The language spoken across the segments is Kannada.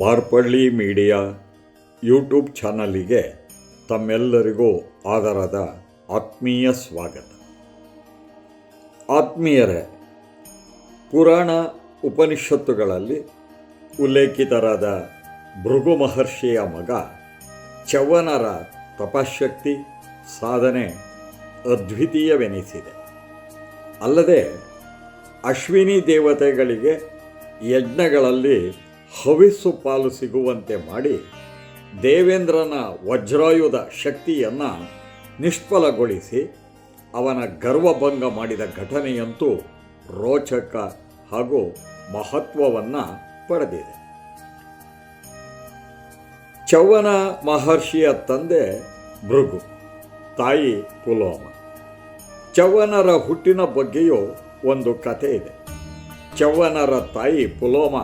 ಮಾರ್ಪಳ್ಳಿ ಮೀಡಿಯಾ ಯೂಟ್ಯೂಬ್ ಚಾನಲಿಗೆ ತಮ್ಮೆಲ್ಲರಿಗೂ ಆದರದ ಆತ್ಮೀಯ ಸ್ವಾಗತ. ಆತ್ಮೀಯರೇ, ಪುರಾಣ ಉಪನಿಷತ್ತುಗಳಲ್ಲಿ ಉಲ್ಲೇಖಿತರಾದ ಭೃಗು ಮಹರ್ಷಿಯ ಮಗ ಚವನರ ತಪಶಕ್ತಿ ಸಾಧನೆ ಅದ್ವಿತೀಯವೆನಿಸಿದೆ. ಅಲ್ಲದೆ ಅಶ್ವಿನಿ ದೇವತೆಗಳಿಗೆ ಯಜ್ಞಗಳಲ್ಲಿ ಹವಿಸ್ಸು ಪಾಲು ಸಿಗುವಂತೆ ಮಾಡಿ ದೇವೇಂದ್ರನ ವಜ್ರಾಯುಧ ಶಕ್ತಿಯನ್ನು ನಿಷ್ಫಲಗೊಳಿಸಿ ಅವನ ಗರ್ವಭಂಗ ಮಾಡಿದ ಘಟನೆಯಂತೂ ರೋಚಕ ಹಾಗೂ ಮಹತ್ವವನ್ನು ಪಡೆದಿದೆ. ಚವ್ವನ ಮಹರ್ಷಿಯ ತಂದೆ ಭೃಗು, ತಾಯಿ ಪುಲೋಮ. ಚವ್ವನರ ಹುಟ್ಟಿನ ಬಗ್ಗೆಯೂ ಒಂದು ಕಥೆ ಇದೆ. ಚವ್ವನರ ತಾಯಿ ಪುಲೋಮ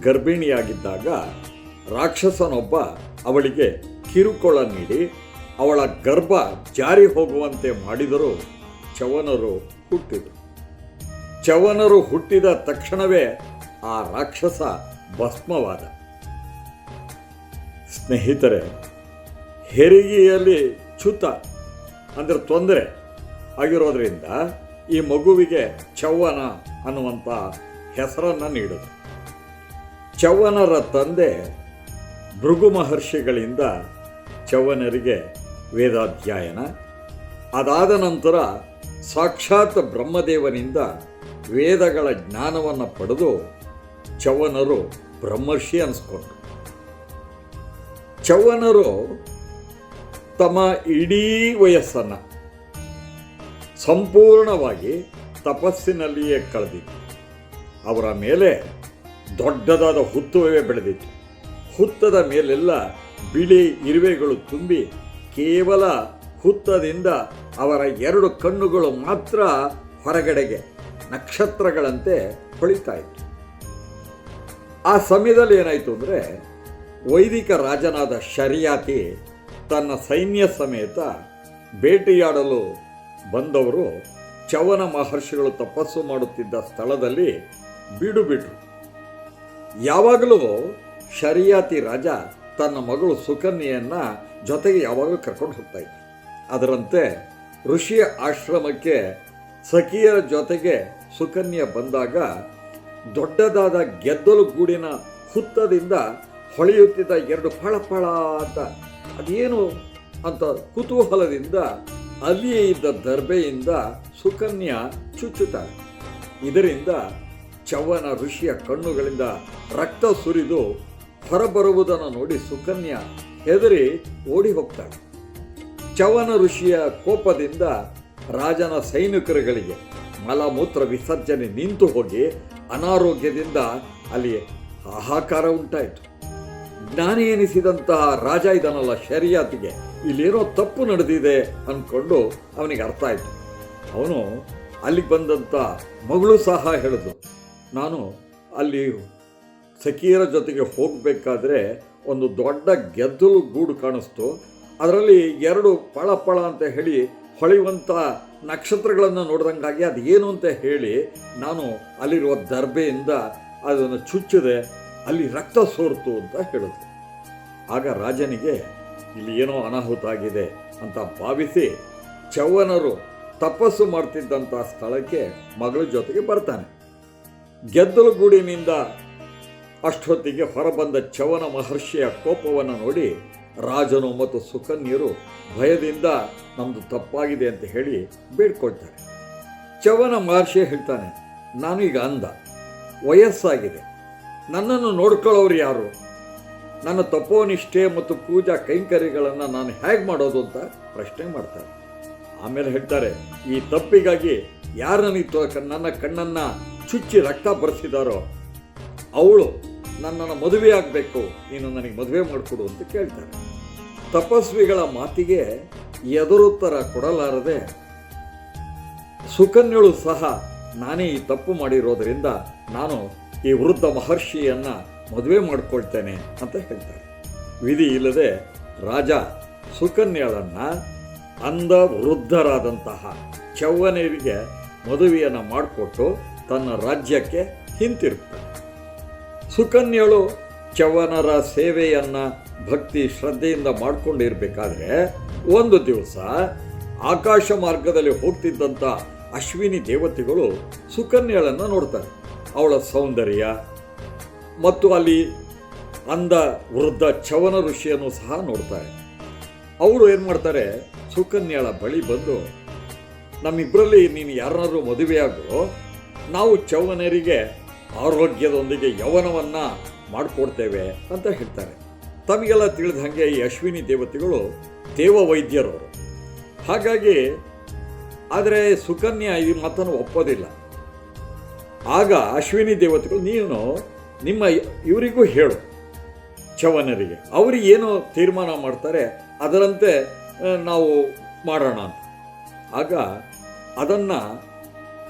ಗರ್ಭಿಣಿಯಾಗಿದ್ದಾಗ ರಾಕ್ಷಸನೊಬ್ಬ ಅವಳಿಗೆ ಕಿರುಕೊಳ ನೀಡಿ ಅವಳ ಗರ್ಭ ಜಾರಿ ಹೋಗುವಂತೆ ಮಾಡಿದರೂ ಚವನರು ಹುಟ್ಟಿದರು. ಚವನರು ಹುಟ್ಟಿದ ತಕ್ಷಣವೇ ಆ ರಾಕ್ಷಸ ಭಸ್ಮವಾದ. ಸ್ನೇಹಿತರೆ, ಹೆರಿಗೆಯಲ್ಲಿ ಚ್ಯುತ ಅಂದರೆ ತೊಂದರೆ ಆಗಿರೋದ್ರಿಂದ ಈ ಮಗುವಿಗೆ ಚವ್ವನ ಅನ್ನುವಂಥ ಹೆಸರನ್ನು ನೀಡಿದ್ರು ಚವ್ವನರ ತಂದೆ ಭೃಗು ಮಹರ್ಷಿಗಳಿಂದ ಚವನರಿಗೆ ವೇದಾಧ್ಯಯನ. ಅದಾದ ನಂತರ ಸಾಕ್ಷಾತ್ ಬ್ರಹ್ಮದೇವನಿಂದ ವೇದಗಳ ಜ್ಞಾನವನ್ನು ಪಡೆದು ಚವನರು ಬ್ರಹ್ಮರ್ಷಿ ಅನಿಸ್ಕೊಂಡ್ರು. ಚವನರು ತಮ್ಮ ಇಡೀ ವಯಸ್ಸನ್ನು ಸಂಪೂರ್ಣವಾಗಿ ತಪಸ್ಸಿನಲ್ಲಿಯೇ ಕಳೆದಿತ್ತು ಅವರ ಮೇಲೆ ದೊಡ್ಡದಾದ ಹುತ್ತುವೇ ಬೆಳೆದಿತ್ತು. ಹುತ್ತದ ಮೇಲೆಲ್ಲ ಬಿಳಿ ಇರುವೆಗಳು ತುಂಬಿ ಕೇವಲ ಹುತ್ತದಿಂದ ಅವರ ಎರಡು ಕಣ್ಣುಗಳು ಮಾತ್ರ ಹೊರಗಡೆಗೆ ನಕ್ಷತ್ರಗಳಂತೆ ಹೊಳಿತಾ ಇತ್ತು. ಆ ಸಮಯದಲ್ಲಿ ಏನಾಯಿತು ಅಂದರೆ ವೈದಿಕ ರಾಜನಾದ ಶರಿಯಾತಿ ತನ್ನ ಸೈನ್ಯ ಸಮೇತ ಬೇಟೆಯಾಡಲು ಬಂದವರು ಚವನ ಮಹರ್ಷಿಗಳು ತಪಸ್ಸು ಮಾಡುತ್ತಿದ್ದ ಸ್ಥಳದಲ್ಲಿ ಬೀಡು ಬಿಟ್ರು ಯಾವಾಗಲೂ ಶರಿಯಾತಿ ರಾಜ ತನ್ನ ಮಗಳು ಸುಕನ್ಯೆಯನ್ನ ಜೊತೆಗೆ ಯಾವಾಗಲೂ ಕರ್ಕೊಂಡು ಹೋಗ್ತಾ ಇದ್ದ. ಅದರಂತೆ ಋಷಿಯ ಆಶ್ರಮಕ್ಕೆ ಸಖಿಯರ ಜೊತೆಗೆ ಸುಕನ್ಯೆ ಬಂದಾಗ ದೊಡ್ಡದಾದ ಗೆದ್ದಲು ಗೂಡಿನ ಹುತ್ತದಿಂದ ಹೊಳೆಯುತ್ತಿದ್ದ ಎರಡು ಫಳ ಫಳ ಅಂತ, ಅದೇನು ಅಂತ ಕುತೂಹಲದಿಂದ ಅಲ್ಲಿಯೇ ಇದ್ದ ದರ್ಬೆಯಿಂದ ಸುಕನ್ಯಾ ಚುಚ್ಚುತ್ತಾಳೆ. ಇದರಿಂದ ಚವ್ವನ ಋಷಿಯ ಕಣ್ಣುಗಳಿಂದ ರಕ್ತ ಸುರಿದು ಹೊರಬರುವುದನ್ನು ನೋಡಿ ಸುಕನ್ಯಾ ಹೆದರಿ ಓಡಿ ಹೋಗ್ತಾಳೆ. ಚವನ ಋಷಿಯ ಕೋಪದಿಂದ ರಾಜನ ಸೈನಿಕರುಗಳಿಗೆ ಮಲಮೂತ್ರ ವಿಸರ್ಜನೆ ನಿಂತು ಹೋಗಿ ಅನಾರೋಗ್ಯದಿಂದ ಅಲ್ಲಿ ಹಾಹಾಕಾರ ಉಂಟಾಯಿತು. ಜ್ಞಾನಿ ಎನಿಸಿದಂತಹ ರಾಜ ಇದನ್ನಲ್ಲ ಶರಿಯಾತಿಗೆ, ಇಲ್ಲೇನೋ ತಪ್ಪು ನಡೆದಿದೆ ಅಂದ್ಕೊಂಡು ಅವನಿಗೆ ಅರ್ಥ ಆಯಿತು. ಅವನು ಅಲ್ಲಿಗೆ ಬಂದಂಥ ಮಗಳು ಸಹ ಹೇಳಿದ್ಲು. ನಾನು ಅಲ್ಲಿ ಸಖಿಯರ ಜೊತೆಗೆ ಹೋಗಬೇಕಾದ್ರೆ ಒಂದು ದೊಡ್ಡ ಗೆದ್ದಲು ಗೂಡು ಕಾಣಿಸ್ತು. ಅದರಲ್ಲಿ ಎರಡು ಪಳ ಪಳ ಅಂತ ಹೇಳಿ ಹೊಳೆಯುವಂಥ ನಕ್ಷತ್ರಗಳನ್ನು ನೋಡಿದಂಗಾಗಿ ಅದು ಏನು ಅಂತ ಹೇಳಿ ನಾನು ಅಲ್ಲಿರುವ ದರ್ಬೆಯಿಂದ ಅದನ್ನು ಚುಚ್ಚಿದೆ. ಅಲ್ಲಿ ರಕ್ತ ಸೋರ್ತು ಅಂತ ಹೇಳಿದ್ರು. ಆಗ ರಾಜನಿಗೆ ಇಲ್ಲಿ ಏನೋ ಅನಾಹುತ ಆಗಿದೆ ಅಂತ ಭಾವಿಸಿ ಚವ್ವನರು ತಪಸ್ಸು ಮಾಡ್ತಿದ್ದಂಥ ಸ್ಥಳಕ್ಕೆ ಮಗಳ ಜೊತೆಗೆ ಬರ್ತಾನೆ. ಗೆದ್ದಲು ಗೂಡಿನಿಂದ ಅಷ್ಟೊತ್ತಿಗೆ ಹೊರಬಂದ ಚವನ ಮಹರ್ಷಿಯ ಕೋಪವನ್ನು ನೋಡಿ ರಾಜನು ಮತ್ತು ಸುಕನ್ಯರು ಭಯದಿಂದ ನಮ್ಮದು ತಪ್ಪಾಗಿದೆ ಅಂತ ಹೇಳಿ ಬೇಡ್ಕೊಳ್ತಾರೆ ಚವನ ಮಹರ್ಷಿ ಹೇಳ್ತಾನೆ ನಾನು ಈಗ ಅಂದ, ವಯಸ್ಸಾಗಿದೆ, ನನ್ನನ್ನು ನೋಡ್ಕೊಳ್ಳೋರು ಯಾರು? ನನ್ನ ತಪೋನಿಷ್ಠೆ ಮತ್ತು ಪೂಜಾ ಕೈಂಕರ್ಯಗಳನ್ನು ನಾನು ಹೇಗೆ ಮಾಡೋದು ಅಂತ ಪ್ರಶ್ನೆ ಮಾಡ್ತಾರೆ. ಆಮೇಲೆ ಹೇಳ್ತಾರೆ, ಈ ತಪ್ಪಿಗಾಗಿ ಯಾರು ನನಗೆ ನನ್ನ ಕಣ್ಣನ್ನು ಚುಚ್ಚಿ ರಕ್ತ ಬರೆಸಿದಾರೋ ಅವಳು ನನ್ನನ್ನು ಮದುವೆ ಆಗಬೇಕು, ನೀನು ನನಗೆ ಮದುವೆ ಮಾಡಿಕೊಡು ಅಂತ ಕೇಳ್ತಾರೆ. ತಪಸ್ವಿಗಳ ಮಾತಿಗೆ ಎದುರುತ್ತರ ಕೊಡಲಾರದೆ ಸುಕನ್ಯಳು ಸಹ ನಾನೇ ಈ ತಪ್ಪು ಮಾಡಿರೋದರಿಂದ ನಾನು ಈ ವೃದ್ಧ ಮಹರ್ಷಿಯನ್ನು ಮದುವೆ ಮಾಡಿಕೊಳ್ತೇನೆ ಅಂತ ಹೇಳ್ತಾರೆ. ವಿಧಿ ಇಲ್ಲದೆ ರಾಜ ಸುಕನ್ಯಳನ್ನ ಅಂದ ವೃದ್ಧರಾದಂತಹ ಚವ್ವನರಿಗೆ ಮದುವೆಯನ್ನು ಮಾಡಿಕೊಟ್ಟು ತನ್ನ ರಾಜ್ಯಕ್ಕೆ ಹಿಂತಿರುಗ್ತಾನೆ ಸುಕನ್ಯಳು ಚವನರ ಸೇವೆಯನ್ನು ಭಕ್ತಿ ಶ್ರದ್ಧೆಯಿಂದ ಮಾಡಿಕೊಂಡಿರಬೇಕಾದ್ರೆ ಒಂದು ದಿವಸ ಆಕಾಶ ಮಾರ್ಗದಲ್ಲಿ ಹೋಗ್ತಿದ್ದಂಥ ಅಶ್ವಿನಿ ದೇವತೆಗಳು ಸುಕನ್ಯಳನ್ನು ನೋಡ್ತಾರೆ. ಅವಳ ಸೌಂದರ್ಯ ಮತ್ತು ಅಲ್ಲಿ ಅಂದ ವೃದ್ಧ ಚವನ ಋಷಿಯನ್ನು ಸಹ ನೋಡ್ತಾರೆ. ಅವರು ಏನು ಮಾಡ್ತಾರೆ, ಸುಕನ್ಯಾಳ ಬಳಿ ಬಂದು ನಮ್ಮಿಬ್ಬರಲ್ಲಿ ನೀನು ಯಾರನ್ನಾದ್ರೂ ಮದುವೆಯಾಗೋ ನಾವು ಚೌವನರಿಗೆ ಆರೋಗ್ಯದೊಂದಿಗೆ ಯೌವನವನ್ನು ಮಾಡಿಕೊಡ್ತೇವೆ ಅಂತ ಹೇಳ್ತಾರೆ. ತಮಗೆಲ್ಲ ತಿಳಿದ ಹಾಗೆ ಈ ಅಶ್ವಿನಿ ದೇವತೆಗಳು ದೇವ ವೈದ್ಯರವರು ಹಾಗಾಗಿ ಆದರೆ ಸುಕನ್ಯಾ ಈ ಮಾತನ್ನು ಒಪ್ಪೋದಿಲ್ಲ. ಆಗ ಅಶ್ವಿನಿ ದೇವತೆಗಳು, ನೀನು ನಿಮ್ಮ ಇವರಿಗೂ ಹೇಳು ಚವನರಿಗೆ. ಅವರು ಏನು ತೀರ್ಮಾನ ಮಾಡ್ತಾರೆ ಅದರಂತೆ ನಾವು ಮಾಡೋಣ ಅಂತ. ಆಗ ಅದನ್ನು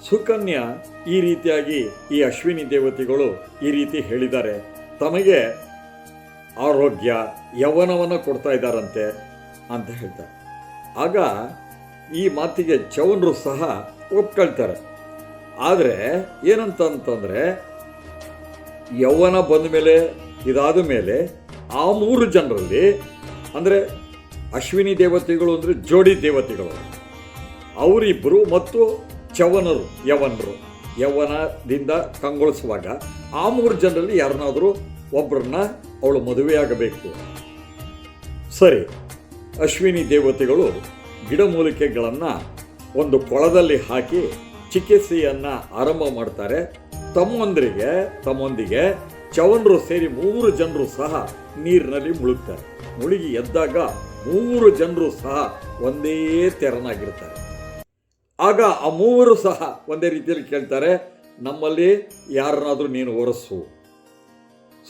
ಸುಕನ್ಯಾ ಈ ರೀತಿಯಾಗಿ ಈ ಅಶ್ವಿನಿ ದೇವತೆಗಳು ಈ ರೀತಿ ಹೇಳಿದ್ದಾರೆ. ತಮಗೆ ಆರೋಗ್ಯ, ಯೌವನವನ್ನು ಕೊಡ್ತಾ ಇದ್ದಾರಂತೆ ಅಂತ ಹೇಳ್ತಾರೆ. ಆಗ ಈ ಮಾತಿಗೆ ಚವನರು ಸಹ ಒಪ್ಕೊಳ್ತಾರೆ. ಆದರೆ ಏನಂತ ಅಂತಂದರೆ ಯೌವನ ಬಂದ ಮೇಲೆ, ಇದಾದ ಮೇಲೆ ಆ ಮೂರು ಜನರಲ್ಲಿ, ಅಂದರೆ ಅಶ್ವಿನಿ ದೇವತೆಗಳು ಅಂದರೆ ಜೋಡಿ ದೇವತೆಗಳು. ಅವರಿಬ್ಬರು ಮತ್ತು ಚವನರು, ಯವನರು. ಯವನದಿಂದ ಕಂಗೊಳಿಸುವಾಗ ಆ ಮೂರು ಜನರಲ್ಲಿ ಯಾರನ್ನಾದರೂ ಒಬ್ಬರನ್ನ ಅವಳು ಮದುವೆಯಾಗಬೇಕು. ಸರಿ, ಅಶ್ವಿನಿ ದೇವತೆಗಳು ಗಿಡಮೂಲಿಕೆಗಳನ್ನು ಒಂದು ಕೊಳದಲ್ಲಿ ಹಾಕಿ ಚಿಕಿತ್ಸೆಯನ್ನು ಆರಂಭ ಮಾಡ್ತಾರೆ. ತಮ್ಮೊಂದರಿಗೆ, ತಮ್ಮೊಂದಿಗೆ ಚವನರು ಸೇರಿ ಮೂರು ಜನರು ಸಹ ನೀರಿನಲ್ಲಿ ಮುಳುಗ್ತಾರೆ. ಮುಳುಗಿ ಎದ್ದಾಗ ಮೂರು ಜನರು ಸಹ ಒಂದೇ ತೆರನಾಗಿರ್ತಾರೆ. ಆಗ ಆ ಮೂವರು ಸಹ ಒಂದೇ ರೀತಿಯಲ್ಲಿ ಕೇಳ್ತಾರೆ, ನಮ್ಮಲ್ಲಿ ಯಾರನ್ನಾದರೂ ನೀನು ಒರೆಸು.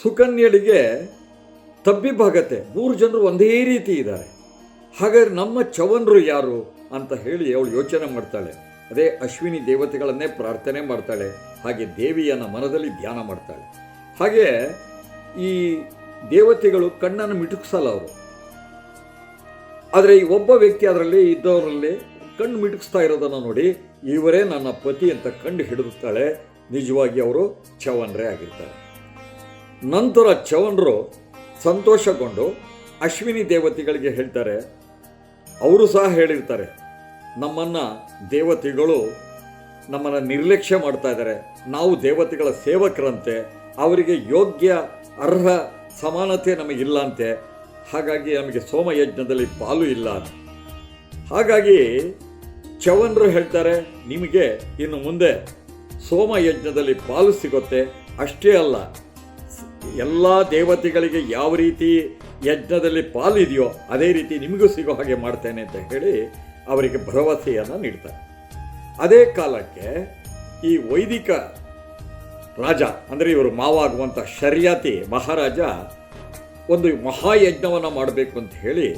ಸುಕನ್ಯಳಿಗೆ ತಬ್ಬಿಬ್ಬಾಗತ್ತೆ. ಮೂರು ಜನರು ಒಂದೇ ರೀತಿ ಇದ್ದಾರೆ. ಹಾಗಾದ್ರೆ ನಮ್ಮ ಚವನರು ಯಾರು ಅಂತ ಹೇಳಿ ಅವಳು ಯೋಚನೆ ಮಾಡ್ತಾಳೆ. ಅದೇ ಅಶ್ವಿನಿ ದೇವತೆಗಳನ್ನೇ ಪ್ರಾರ್ಥನೆ ಮಾಡ್ತಾಳೆ. ಹಾಗೆ ದೇವಿಯನ್ನ ಮನದಲ್ಲಿ ಧ್ಯಾನ ಮಾಡ್ತಾಳೆ. ಹಾಗೆ ಈ ದೇವತೆಗಳು ಕಣ್ಣನ್ನು ಮಿಟುಕಿಸಲ್ಲ ಅವರು. ಆದರೆ ಈ ಒಬ್ಬ ವ್ಯಕ್ತಿ ಅದರಲ್ಲಿ ಇದ್ದವರಲ್ಲಿ ಕಣ್ಣು ಮಿಟುಕಿಸ್ತಾ ಇರೋದನ್ನು ನೋಡಿ ಇವರೇ ನನ್ನ ಪತಿ ಅಂತ ಕಂಡು ಹಿಡಿದುತ್ತಾಳೆ ನಿಜವಾಗಿ ಅವರು ಚವನ್ರೇ ಆಗಿರ್ತಾರೆ. ನಂತರ ಚವನರು ಸಂತೋಷಗೊಂಡು ಅಶ್ವಿನಿ ದೇವತೆಗಳಿಗೆ ಹೇಳ್ತಾರೆ. ಅವರು ಸಹ ಹೇಳಿರ್ತಾರೆ, ನಮ್ಮನ್ನು ದೇವತೆಗಳು ನಮ್ಮನ್ನು ನಿರ್ಲಕ್ಷ್ಯ ಮಾಡ್ತಾ ಇದ್ದಾರೆ. ನಾವು ದೇವತೆಗಳ ಸೇವಕರಂತೆ, ಅವರಿಗೆ ಯೋಗ್ಯ, ಅರ್ಹ ಸಮಾನತೆ ನಮಗಿಲ್ಲ ಅಂತೆ ಹಾಗಾಗಿ ನಮಗೆ ಸೋಮಯಜ್ಞದಲ್ಲಿ ಪಾಲು ಇಲ್ಲ ಹಾಗಾಗಿ ಚವನರು ಹೇಳ್ತಾರೆ, ನಿಮಗೆ ಇನ್ನು ಮುಂದೆ ಸೋಮಯಜ್ಞದಲ್ಲಿ ಪಾಲು ಸಿಗುತ್ತೆ. ಅಷ್ಟೇ ಅಲ್ಲ, ಎಲ್ಲ ದೇವತೆಗಳಿಗೆ ಯಾವ ರೀತಿ ಯಜ್ಞದಲ್ಲಿ ಪಾಲಿದೆಯೋ ಅದೇ ರೀತಿ ನಿಮಗೂ ಸಿಗೋ ಹಾಗೆ ಮಾಡ್ತೇನೆ ಅಂತ ಹೇಳಿ ಅವರಿಗೆ ಭರವಸೆಯನ್ನು ನೀಡ್ತಾರೆ. ಅದೇ ಕಾಲಕ್ಕೆ ಈ ವೈದಿಕ ರಾಜ, ಅಂದರೆ ಇವರು ಮಾವಾಗುವಂಥ ಶರ್ಯಾತಿ ಮಹಾರಾಜ ಒಂದು ಮಹಾಯಜ್ಞವನ್ನು ಮಾಡಬೇಕು ಅಂತ ಹೇಳಿ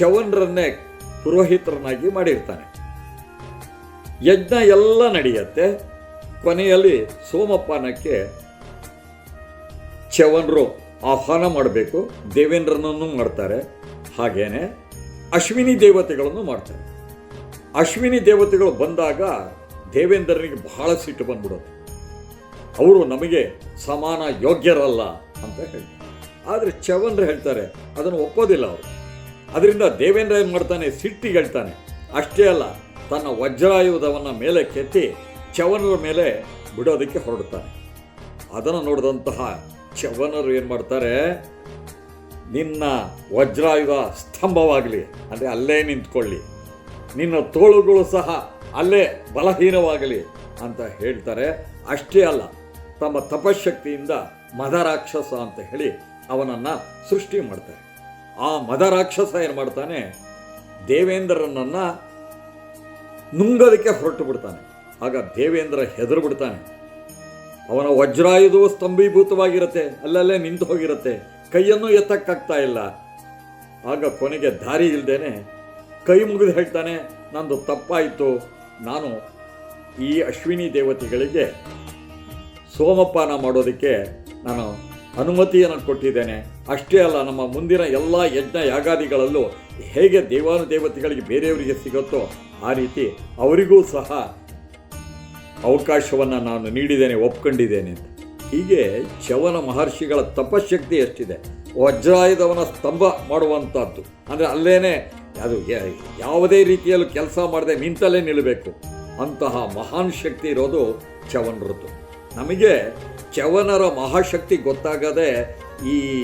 ಚವನರನ್ನೇ ಪುರೋಹಿತರನ್ನಾಗಿ ಮಾಡಿರ್ತಾನೆ. ಯಜ್ಞ ಎಲ್ಲ ನಡೆಯುತ್ತೆ. ಕೊನೆಯಲ್ಲಿ ಸೋಮಪಾನಕ್ಕೆ ಚವನರು ಆಹ್ವಾನ ಮಾಡಬೇಕು. ದೇವೇಂದ್ರನನ್ನು ಮಾಡ್ತಾರೆ. ಹಾಗೇನೆ ಅಶ್ವಿನಿ ದೇವತೆಗಳನ್ನು ಮಾಡ್ತಾರೆ. ಅಶ್ವಿನಿ ದೇವತೆಗಳು ಬಂದಾಗ ದೇವೇಂದ್ರನಿಗೆ ಬಹಳ ಸಿಟ್ಟು ಬಂದ್ಬಿಡುತ್ತೆ. ಅವರು ನಮಗೆ ಸಮಾನ ಯೋಗ್ಯರಲ್ಲ ಅಂತ ಹೇಳ್ತಾರೆ. ಆದರೆ ಚವನ್ರು ಹೇಳ್ತಾರೆ, ಅದನ್ನು ಒಪ್ಪೋದಿಲ್ಲ ಅವರು. ಅದರಿಂದ ದೇವೇಂದ್ರ ಏನು ಮಾಡ್ತಾನೆ? ಸಿಟ್ಟಿಗೆ ಹೇಳ್ತಾನೆ. ಅಷ್ಟೇ ಅಲ್ಲ ತನ್ನ ವಜ್ರಾಯುಧವನ್ನು ಮೇಲೆ ಕೆತ್ತಿ ಚವನರ ಮೇಲೆ ಬಿಡೋದಕ್ಕೆ ಹೊರಡ್ತಾನೆ ಅದನ್ನು ನೋಡಿದಂತಹ ಚವನರು ಏನು ಮಾಡ್ತಾರೆ? ನಿನ್ನ ವಜ್ರಾಯುಧ ಸ್ತಂಭವಾಗಲಿ, ಅಂದರೆ ಅಲ್ಲೇ ನಿಂತ್ಕೊಳ್ಳಿ. ನಿನ್ನ ತೋಳುಗಳು ಸಹ ಅಲ್ಲೇ ಬಲಹೀನವಾಗಲಿ ಅಂತ ಹೇಳ್ತಾರೆ. ಅಷ್ಟೇ ಅಲ್ಲ, ತಮ್ಮ ತಪಶಕ್ತಿಯಿಂದ ಮದರಾಕ್ಷಸ ಅಂತ ಹೇಳಿ ಅವನನ್ನು ಸೃಷ್ಟಿ ಮಾಡ್ತಾರೆ. ಆ ಮದರಾಕ್ಷಸ ಏನು ಮಾಡ್ತಾನೆ? ದೇವೇಂದ್ರನನ್ನ ನುಂಗೋದಕ್ಕೆ ಹೊರಟು ಬಿಡ್ತಾನೆ. ಆಗ ದೇವೇಂದ್ರ ಹೆದರು ಬಿಡ್ತಾನೆ. ಅವನ ವಜ್ರಾಯುಧವು ಸ್ತಂಭೀಭೂತವಾಗಿರುತ್ತೆ. ಅಲ್ಲಲ್ಲೇ ನಿಂತು ಹೋಗಿರುತ್ತೆ. ಕೈಯನ್ನು ಎತ್ತಕ್ಕಾಗ್ತಾ ಇಲ್ಲ. ಆಗ ಕೊನೆಗೆ ದಾರಿ ಇಲ್ಲದೇನೆ ಕೈ ಮುಗಿದು ಹೇಳ್ತಾನೆ, ನಂದು ತಪ್ಪಾಯಿತು. ನಾನು ಈ ಅಶ್ವಿನಿ ದೇವತೆಗಳಿಗೆ ಸೋಮಪಾನ ಮಾಡೋದಕ್ಕೆ ನಾನು ಅನುಮತಿಯನ್ನು ಕೊಟ್ಟಿದ್ದೇನೆ. ಅಷ್ಟೇ ಅಲ್ಲ, ನಮ್ಮ ಮುಂದಿನ ಎಲ್ಲ ಯಜ್ಞ ಯಾಗಾದಿಗಳಲ್ಲೂ ಹೇಗೆ ದೇವಾನು ದೇವತೆಗಳಿಗೆ ಬೇರೆಯವರಿಗೆ ಸಿಗುತ್ತೋ ಆ ರೀತಿ ಅವರಿಗೂ ಸಹ ಅವಕಾಶವನ್ನು ನಾನು ನೀಡಿದ್ದೇನೆ, ಒಪ್ಕೊಂಡಿದ್ದೇನೆ ಅಂತ. ಹೀಗೆ ಚವನ ಮಹರ್ಷಿಗಳ ತಪಶಕ್ತಿ ಎಷ್ಟಿದೆ? ವಜ್ರಾಯುಧವನ ಸ್ತಂಭ ಮಾಡುವಂಥದ್ದು ಅಂದರೆ ಅಲ್ಲೇ ಅದು ಯಾವುದೇ ರೀತಿಯಲ್ಲೂ ಕೆಲಸ ಮಾಡದೆ ನಿಂತಲೇ ನಿಲ್ಲಬೇಕು ಅಂತಹ ಮಹಾನ್ ಶಕ್ತಿ ಇರೋದು ಚವನರದ್ದು ನಮಗೆ ಚವನರ ಮಹಾಶಕ್ತಿ ಗೊತ್ತಾಗದೆ ಈ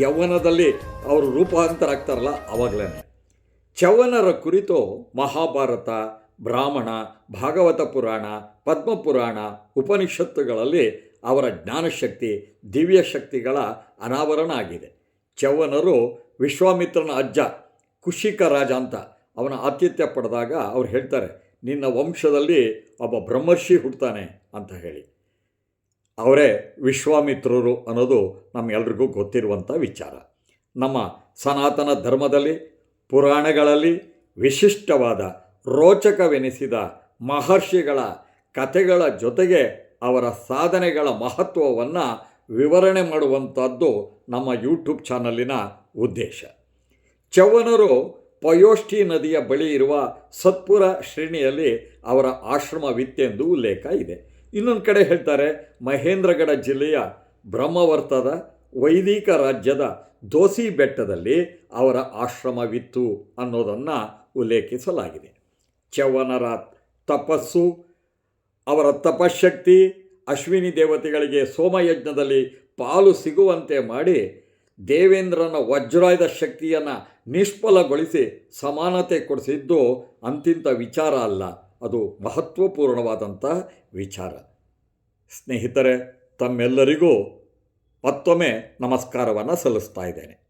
ಯೌವನದಲ್ಲಿ ಅವರು ರೂಪಾಂತರ ಆಗ್ತಾರಲ್ಲ ಅವಾಗಲೇ ಚವನರ ಕುರಿತು ಮಹಾಭಾರತ, ಬ್ರಾಹ್ಮಣ, ಭಾಗವತ ಪುರಾಣ ಪದ್ಮಪುರಾಣ ಉಪನಿಷತ್ತುಗಳಲ್ಲಿ ಅವರ ಜ್ಞಾನಶಕ್ತಿ, ದಿವ್ಯ ಶಕ್ತಿಗಳ ಅನಾವರಣ ಆಗಿದೆ. ಚವನರು ವಿಶ್ವಾಮಿತ್ರನ ಅಜ್ಜ, ಕುಶಿಕ ರಾಜ ಅಂತ ಅವನ ಆತಿಥ್ಯ ಪಡೆದಾಗ ಅವ್ರು ಹೇಳ್ತಾರೆ, ನಿನ್ನ ವಂಶದಲ್ಲಿ ಒಬ್ಬ ಬ್ರಹ್ಮರ್ಷಿ ಹುಡ್ತಾನೆ ಅಂತ ಹೇಳಿ. ಅವರೇ ವಿಶ್ವಾಮಿತ್ರರು ಅನ್ನೋದು ನಮ್ಮೆಲ್ರಿಗೂ ಗೊತ್ತಿರುವಂಥ ವಿಚಾರ. ನಮ್ಮ ಸನಾತನ ಧರ್ಮದಲ್ಲಿ, ಪುರಾಣಗಳಲ್ಲಿ ವಿಶಿಷ್ಟವಾದ ರೋಚಕವೆನಿಸಿದ ಮಹರ್ಷಿಗಳ ಕಥೆಗಳ ಜೊತೆಗೆ ಅವರ ಸಾಧನೆಗಳ ಮಹತ್ವವನ್ನು ವಿವರಣೆ ಮಾಡುವಂಥದ್ದು ನಮ್ಮ ಯೂಟ್ಯೂಬ್ ಚಾನಲಿನ ಉದ್ದೇಶ. ಚವನರು ಪಯೋಷ್ಠಿ ನದಿಯ ಬಳಿ ಇರುವ ಸತ್ಪುರ ಶ್ರೇಣಿಯಲ್ಲಿ ಅವರ ಆಶ್ರಮವಿತ್ತೆಂದು ಉಲ್ಲೇಖ ಇದೆ. ಇನ್ನೊಂದು ಕಡೆ ಹೇಳ್ತಾರೆ ಮಹೇಂದ್ರಗಢ ಜಿಲ್ಲೆಯ ಬ್ರಹ್ಮವರ್ತದ ವೈದಿಕ ರಾಜ್ಯದ ದೋಸಿ ಬೆಟ್ಟದಲ್ಲಿ ಅವರ ಆಶ್ರಮವಿತ್ತು ಅನ್ನೋದನ್ನು ಉಲ್ಲೇಖಿಸಲಾಗಿದೆ. ಚವನರ ತಪಸ್ಸು, ಅವರ ತಪಶಕ್ತಿ, ಅಶ್ವಿನಿ ದೇವತೆಗಳಿಗೆ ಸೋಮಯಜ್ಞದಲ್ಲಿ ಪಾಲು ಸಿಗುವಂತೆ ಮಾಡಿ ದೇವೇಂದ್ರನ ವಜ್ರಾಯದ ಶಕ್ತಿಯನ್ನು ನಿಷ್ಫಲಗೊಳಿಸಿ ಸಮಾನತೆ ಕೊಡಿಸಿದ್ದು ಅಂತಿಂತ ವಿಚಾರ ಅಲ್ಲ. ಅದು ಮಹತ್ವಪೂರ್ಣವಾದಂಥ ವಿಚಾರ. ಸ್ನೇಹಿತರೆ ತಮ್ಮೆಲ್ಲರಿಗೂ ಮತ್ತೊಮ್ಮೆ ನಮಸ್ಕಾರವನ್ನು ಸಲ್ಲಿಸ್ತಾ ಇದ್ದೇನೆ.